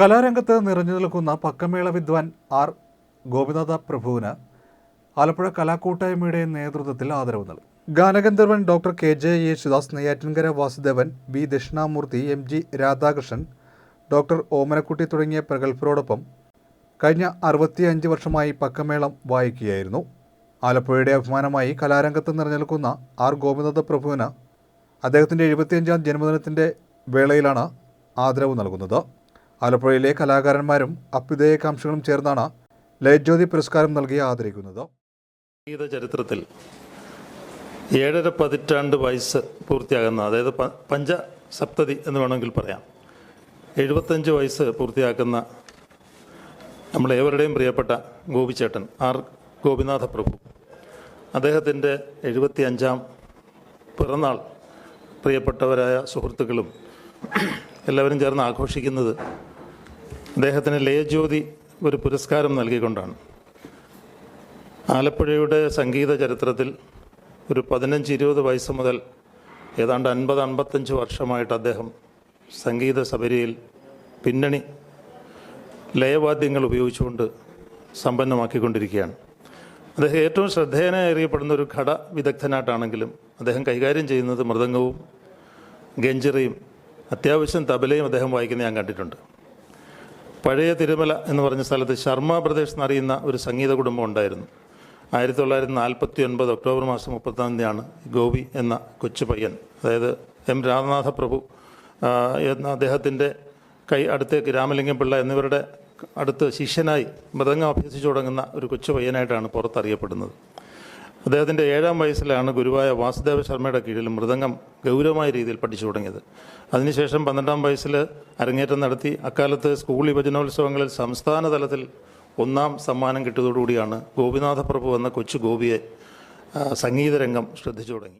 കലാരംഗത്ത് നിറഞ്ഞു നിൽക്കുന്ന പക്കമേള വിദ്വാൻ ആർ. ഗോപിനാഥ പ്രഭുവിന് ആലപ്പുഴ കലാക്കൂട്ടായ്മയുടെ നേതൃത്വത്തിൽ ആദരവ് നൽകി. ഗാനഗന്ധർവൻ doctor K. J. Yesudas Neyyattinkara Vasudevan B Dakshinamoorthy M. G. Radhakrishnan doctor Omanakutty തുടങ്ങിയ പ്രഗത്ഭരോടൊപ്പം കഴിഞ്ഞ അറുപത്തിയഞ്ച് വർഷമായി പക്കമേളം വായിക്കുകയായിരുന്നു. ആലപ്പുഴയുടെ അഭിമാനമായി കലാരംഗത്ത് നിറഞ്ഞു നിൽക്കുന്ന ആർ. ഗോപിനാഥ പ്രഭുവിന് അദ്ദേഹത്തിന്റെ എഴുപത്തിയഞ്ചാം ജന്മദിനത്തിന്റെ വേളയിലാണ് ആദരവ് നൽകുന്നത്. ആലപ്പുഴയിലെ കലാകാരന്മാരും അഭ്യുദയകാംക്ഷികളും ചേർന്നാണ് ലയജ്യോതി പുരസ്കാരം നൽകി ആദരിക്കുന്നത്. സംഗീത ചരിത്രത്തിൽ ഏഴര പതിറ്റാണ്ട് വയസ്സ് പൂർത്തിയാകുന്ന അതായത് പഞ്ച സപ്തതി എന്ന് വേണമെങ്കിൽ പറയാം. എഴുപത്തഞ്ച് വയസ്സ് പൂർത്തിയാക്കുന്ന നമ്മളേവരുടെയും പ്രിയപ്പെട്ട ഗോപിച്ചേട്ടൻ ആർ ഗോപിനാഥ പ്രഭു. അദ്ദേഹത്തിന്റെ എഴുപത്തി അഞ്ചാം പിറന്നാൾ പ്രിയപ്പെട്ടവരായ സുഹൃത്തുക്കളും എല്ലാവരും ചേർന്ന് ആഘോഷിക്കുന്നത് അദ്ദേഹത്തിന് ലയജ്യോതി ഒരു പുരസ്കാരം നൽകിക്കൊണ്ടാണ്. ആലപ്പുഴയുടെ സംഗീത ചരിത്രത്തിൽ ഒരു പതിനഞ്ച് ഇരുപത് വയസ്സ് മുതൽ ഏതാണ്ട് അൻപത് അൻപത്തഞ്ച് വർഷമായിട്ട് അദ്ദേഹം സംഗീത സബരിയിൽ പിന്നണി ലയവാദ്യങ്ങൾ ഉപയോഗിച്ചുകൊണ്ട് സമ്പന്നമാക്കിക്കൊണ്ടിരിക്കുകയാണ്. അദ്ദേഹം ഏറ്റവും ശ്രദ്ധേയനായി അറിയപ്പെടുന്ന ഒരു ഘട വിദഗ്ധനായിട്ടാണെങ്കിലും അദ്ദേഹം കൈകാര്യം ചെയ്യുന്നത് മൃദംഗവും ഗഞ്ചിറയും അത്യാവശ്യം തബലയും അദ്ദേഹം വായിക്കുന്ന ഞാൻ കണ്ടിട്ടുണ്ട്. പഴയ തിരുമല എന്ന് പറഞ്ഞ സ്ഥലത്ത് ശർമ്മ പ്രദേശ് എന്നറിയുന്ന ഒരു സംഗീത കുടുംബം ഉണ്ടായിരുന്നു. ആയിരത്തി തൊള്ളായിരത്തി നാൽപ്പത്തി ഒൻപത് ഒക്ടോബർ മാസം മുപ്പത്താം തീയതിയാണ് ഗോപി എന്ന കൊച്ചു പയ്യൻ അതായത് എം രാമനാഥ പ്രഭു എന്ന അദ്ദേഹത്തിന്റെ കൈ അടുത്തേക്ക് രാമലിംഗം പിള്ള എന്നിവരുടെ അടുത്ത് ശിഷ്യനായി മൃദംഗം അഭ്യസിച്ചു തുടങ്ങുന്ന ഒരു കൊച്ചു പയ്യനായിട്ടാണ് പുറത്തറിയപ്പെടുന്നത്. അദ്ദേഹത്തിന്റെ ഏഴാം വയസ്സിലാണ് ഗുരുവായ വാസുദേവ ശർമ്മയുടെ കീഴിൽ മൃദംഗം ഗൗരവമായ രീതിയിൽ പഠിച്ചു തുടങ്ങിയത്. അതിനുശേഷം പന്ത്രണ്ടാം വയസ്സിൽ അരങ്ങേറ്റം നടത്തി അക്കാലത്ത് സ്കൂൾ യുവജനോത്സവങ്ങളിൽ സംസ്ഥാന തലത്തിൽ ഒന്നാം സമ്മാനം കിട്ടിയതോടുകൂടിയാണ് ഗോപിനാഥ പ്രഭു എന്ന കൊച്ചു ഗോപിയെ സംഗീതരംഗം ശ്രദ്ധിച്ചു തുടങ്ങി.